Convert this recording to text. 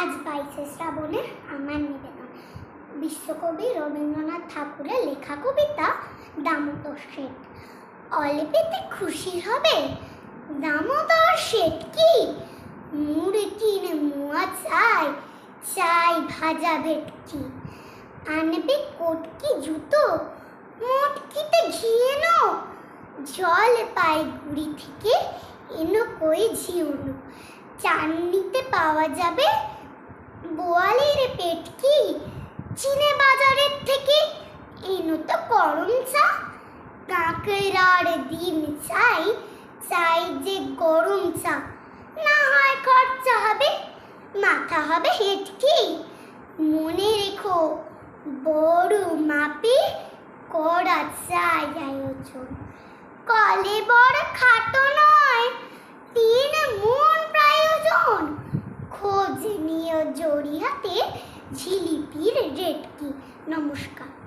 আজ বাইশে শ্রাবণে আমার নিবেদন। বিশ্বকবি রবীন্দ্রনাথ ঠাকুরের লেখা কবিতা দামোদর শেঠ। অল্পেতে খুশি হবে দামোদর শেঠ কি? মুড়ে কিনে মোয়া চাই চাই ভাজা ভেটকি। আনবে কোটকি জুতো? মোটকিতে ঘিয়েনো জল পাই গুড়ি থেকে, এনো কই ঝিউনো? চাননিতে পাওয়া যাবে বোয়ালের পেটকি চিনে বাজারের থেকে এনো তো গরম চা। কাঁকড়ার ডিম চাই চাই যে গরম চা। না হয় খরচা হবে, মাথা হবে হেটকি মনে রেখো, বড় মাপে করা চাই আয়োজন কলে বড় খাটো জড়িয়াতে ঝিলিপির রেটকি। নমস্কার।